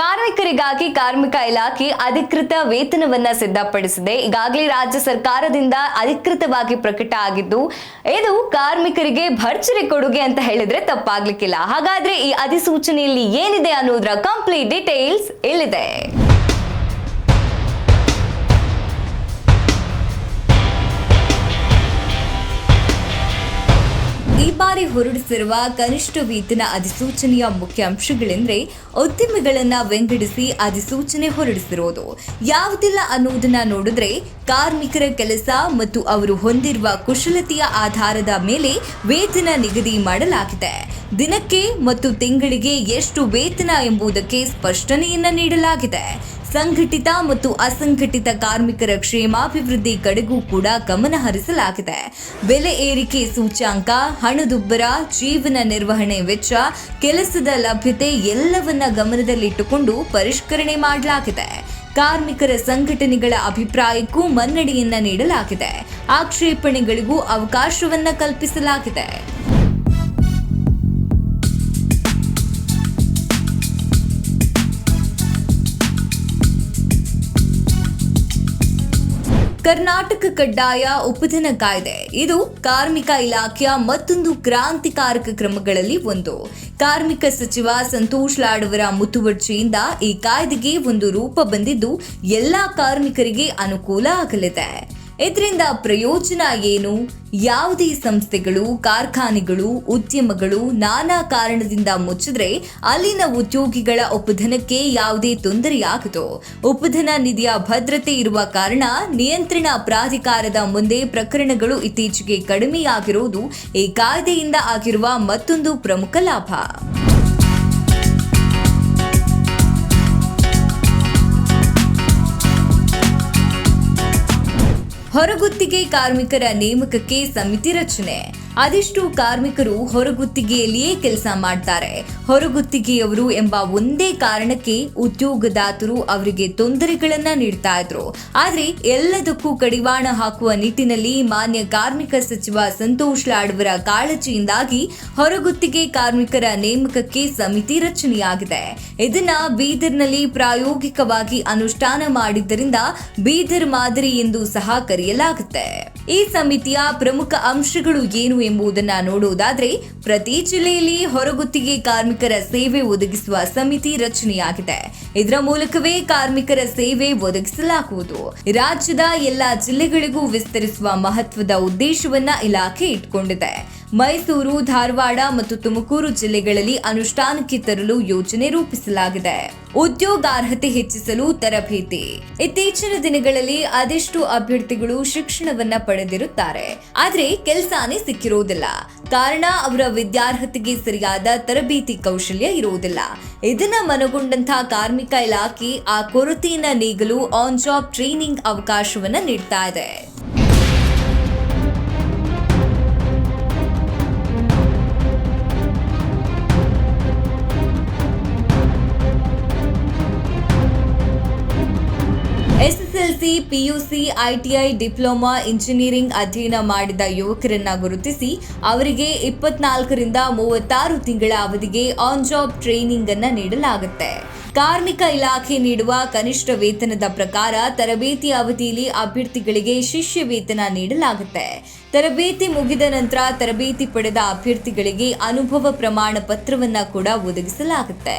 ಕಾರ್ಮಿಕರಿಗಾಗಿ ಕಾರ್ಮಿಕ ಇಲಾಖೆ ಅಧಿಕೃತ ವೇತನವನ್ನ ಸಿದ್ಧಪಡಿಸಿದೆ. ಈಗಾಗಲೇ ರಾಜ್ಯ ಸರ್ಕಾರದಿಂದ ಅಧಿಕೃತವಾಗಿ ಪ್ರಕಟ ಆಗಿದ್ದು, ಇದು ಕಾರ್ಮಿಕರಿಗೆ ಭರ್ಜರಿ ಕೊಡುಗೆ ಅಂತ ಹೇಳಿದ್ರೆ ತಪ್ಪಾಗ್ಲಿಕ್ಕಿಲ್ಲ. ಹಾಗಾದ್ರೆ ಈ ಅಧಿಸೂಚನೆಯಲ್ಲಿ ಏನಿದೆ ಅನ್ನೋದರ ಕಂಪ್ಲೀಟ್ ಡೀಟೇಲ್ಸ್ ಇಲ್ಲಿದೆ. ಬಾರಿ ಹೊರಡಿಸಿರುವ ಕನಿಷ್ಠ ವೇತನ ಅಧಿಸೂಚನೆಯ ಮುಖ್ಯ ಅಂಶಗಳೆಂದರೆ ಉದ್ಯಮಿಗಳನ್ನು ವಿಂಗಡಿಸಿ ಅಧಿಸೂಚನೆ ಹೊರಡಿಸಿರೋದು. ಯಾವುದಿಲ್ಲ ಅನ್ನೋದನ್ನ ನೋಡಿದ್ರೆ ಕಾರ್ಮಿಕರ ಕೆಲಸ ಮತ್ತು ಅವರು ಹೊಂದಿರುವ ಕುಶಲತೆಯ ಆಧಾರದ ಮೇಲೆ ವೇತನ ನಿಗದಿ ಮಾಡಲಾಗಿದೆ. ದಿನಕ್ಕೆ ಮತ್ತು ತಿಂಗಳಿಗೆ ಎಷ್ಟು ವೇತನ ಎಂಬುದಕ್ಕೆ ಸ್ಪಷ್ಟನೆಯನ್ನ ನೀಡಲಾಗಿದೆ. ಸಂಘಟಿತ ಮತ್ತು ಅಸಂಘಟಿತ ಕಾರ್ಮಿಕರ ಕ್ಷೇಮಾಭಿವೃದ್ಧಿ ಕಡೆಗೂ ಕೂಡ ಗಮನ ಹರಿಸಲಾಗಿದೆ. ಬೆಲೆ ಏರಿಕೆ ಸೂಚ್ಯಾಂಕ, ಹಣದುಬ್ಬರ, ಜೀವನ ನಿರ್ವಹಣೆ ವೆಚ್ಚ, ಕೆಲಸದ ಲಭ್ಯತೆ ಎಲ್ಲವನ್ನ ಗಮನದಲ್ಲಿಟ್ಟುಕೊಂಡು ಪರಿಷ್ಕರಣೆ ಮಾಡಲಾಗಿದೆ. ಕಾರ್ಮಿಕರ ಸಂಘಟನೆಗಳ ಅಭಿಪ್ರಾಯಕ್ಕೂ ಮನ್ನಣೆಯನ್ನ ನೀಡಲಾಗಿದೆ. ಆಕ್ಷೇಪಣೆಗಳಿಗೂ ಅವಕಾಶವನ್ನ ಕಲ್ಪಿಸಲಾಗಿದೆ. ಕರ್ನಾಟಕ ಕಡ್ಡಾಯ ಉಪಧನ ಕಾಯ್ದೆ. ಇದು ಕಾರ್ಮಿಕ ಇಲಾಖೆಯ ಮತ್ತೊಂದು ಕ್ರಾಂತಿಕಾರಕ ಕ್ರಮಗಳಲ್ಲಿ ಒಂದು. ಕಾರ್ಮಿಕ ಸಚಿವ ಸಂತೋಷ್ ಲಾಡ್ ಅವರ ಮುತುವರ್ಜಿಯಿಂದ ಈ ಕಾಯ್ದೆಗೆ ಒಂದು ರೂಪ ಬಂದಿದ್ದು, ಎಲ್ಲಾ ಕಾರ್ಮಿಕರಿಗೆ ಅನುಕೂಲ ಆಗಲಿದೆ. ಇದರಿಂದ ಪ್ರಯೋಜನ ಏನು? ಯಾವುದೇ ಸಂಸ್ಥೆಗಳು, ಕಾರ್ಖಾನೆಗಳು, ಉದ್ಯಮಗಳು ನಾನಾ ಕಾರಣದಿಂದ ಮುಚ್ಚಿದ್ರೆ ಅಲ್ಲಿನ ಉದ್ಯೋಗಿಗಳ ಉಪಧನಕ್ಕೆ ಯಾವುದೇ ತೊಂದರೆಯಾಗದು. ಉಪಧನ ನಿಧಿಯ ಭದ್ರತೆ ಇರುವ ಕಾರಣ ನಿಯಂತ್ರಣ ಪ್ರಾಧಿಕಾರದ ಮುಂದೆ ಪ್ರಕರಣಗಳು ಇತ್ತೀಚೆಗೆ ಕಡಿಮೆಯಾಗಿರುವುದು ಈ ಕಾಯ್ದೆಯಿಂದ ಆಗಿರುವ ಮತ್ತೊಂದು ಪ್ರಮುಖ ಲಾಭ. ಹೊರಗುತ್ತಿಗೆ ಕಾರ್ಮಿಕರ ನೇಮಕಕ್ಕೆ ಸಮಿತಿ ರಚನೆ. ಅದೆಷ್ಟು ಕಾರ್ಮಿಕರು ಹೊರಗುತ್ತಿಗೆಯಲ್ಲಿಯೇ ಕೆಲಸ ಮಾಡ್ತಾರೆ. ಹೊರಗುತ್ತಿಗೆಯವರು ಎಂಬ ಒಂದೇ ಕಾರಣಕ್ಕೆ ಉದ್ಯೋಗದಾತರು ಅವರಿಗೆ ತೊಂದರೆಗಳನ್ನ ನೀಡ್ತಾ ಇದ್ರು. ಆದ್ರೆ ಎಲ್ಲದಕ್ಕೂ ಕಡಿವಾಣ ಹಾಕುವ ನಿಟ್ಟಿನಲ್ಲಿ ಮಾನ್ಯ ಕಾರ್ಮಿಕ ಸಚಿವ ಸಂತೋಷ್ ಲಾಡ್ವರ ಕಾಳಜಿಯಿಂದಾಗಿ ಹೊರಗುತ್ತಿಗೆ ಕಾರ್ಮಿಕರ ನೇಮಕಕ್ಕೆ ಸಮಿತಿ ರಚನೆಯಾಗಿದೆ. ಇದನ್ನ ಬೀದರ್ನಲ್ಲಿ ಪ್ರಾಯೋಗಿಕವಾಗಿ ಅನುಷ್ಠಾನ ಮಾಡಿದ್ದರಿಂದ ಬೀದರ್ ಮಾದರಿ ಎಂದು ಸಹ ಕರೆಯಲಾಗುತ್ತೆ. ಈ ಸಮಿತಿಯ ಪ್ರಮುಖ ಅಂಶಗಳು ಏನು ಎಂಬುದನ್ನ ನೋಡುವುದಾದರೆ, ಪ್ರತಿ ಜಿಲ್ಲೆಯಲ್ಲಿ ಹೊರಗುತ್ತಿಗೆ ಕಾರ್ಮಿಕರ ಸೇವೆ ಒದಗಿಸುವ ಸಮಿತಿ ರಚನೆಯಾಗಿದೆ. ಇದರ ಮೂಲಕವೇ ಕಾರ್ಮಿಕರ ಸೇವೆ ಒದಗಿಸಲಾಗುವುದು. ರಾಜ್ಯದ ಎಲ್ಲಾ ಜಿಲ್ಲೆಗಳಿಗೂ ವಿಸ್ತರಿಸುವ ಮಹತ್ವದ ಉದ್ದೇಶವನ್ನ ಇಲಾಖೆ ಇಟ್ಕೊಂಡಿದೆ. ಮೈಸೂರು, ಧಾರವಾಡ ಮತ್ತು ತುಮಕೂರು ಜಿಲ್ಲೆಗಳಲ್ಲಿ ಅನುಷ್ಠಾನಕ್ಕೆ ತರಲು ಯೋಜನೆ ರೂಪಿಸಲಾಗಿದೆ. ಉದ್ಯೋಗಾರ್ಹತೆ ಹೆಚ್ಚಿಸಲು ತರಬೇತಿ. ಇತ್ತೀಚಿನ ದಿನಗಳಲ್ಲಿ ಅದೆಷ್ಟು ಅಭ್ಯರ್ಥಿಗಳು ಶಿಕ್ಷಣವನ್ನ ಪಡೆದಿರುತ್ತಾರೆ. ಆದ್ರೆ ಕೆಲಸನೇ ಸಿಕ್ಕಿರುವುದಿಲ್ಲ ಕಾರಣ ಅವರ ವಿದ್ಯಾರ್ಹತೆಗೆ ಸರಿಯಾದ ತರಬೇತಿ ಕೌಶಲ್ಯ ಇರುವುದಿಲ್ಲ ಇದನ್ನ ಮನಗೊಂಡಂತಹ ಕಾರ್ಮಿಕ ಇಲಾಖೆ ಆ ಕೊರತೆಯನ್ನ ನೀಗಲು ಆನ್ ಜಾಬ್ ಟ್ರೈನಿಂಗ್ ಅವಕಾಶವನ್ನ ನೀಡ್ತಾ ಇದೆ. SSLC PUC, ITI diploma engineering ಅಧ್ಯಯನ ಮಾಡಿದ ಯುವಕರನ್ನ ಗುರುತಿಸಿ ಅವರಿಗೆ ಇಪ್ಪತ್ನಾಲ್ಕರಿಂದ ಮೂವತ್ತಾರು ತಿಂಗಳ ಅವಧಿಗೆ ಆನ್ ಜಾಬ್ ಟ್ರೈನಿಂಗ್ ಅನ್ನ ನೀಡಲಾಗುತ್ತೆ. ಕಾರ್ಮಿಕ ಇಲಾಖೆ ನೀಡುವ ಕನಿಷ್ಠ ವೇತನದ ಪ್ರಕಾರ ತರಬೇತಿ ಅವಧಿಯಲ್ಲಿ ಅಭ್ಯರ್ಥಿಗಳಿಗೆ ಶಿಷ್ಯ ವೇತನ ನೀಡಲಾಗುತ್ತೆ. ತರಬೇತಿ ಮುಗಿದ ನಂತರ ತರಬೇತಿ ಪಡೆದ ಅಭ್ಯರ್ಥಿಗಳಿಗೆ ಅನುಭವ ಪ್ರಮಾಣ ಪತ್ರವನ್ನ ಕೂಡ ಒದಗಿಸಲಾಗುತ್ತೆ.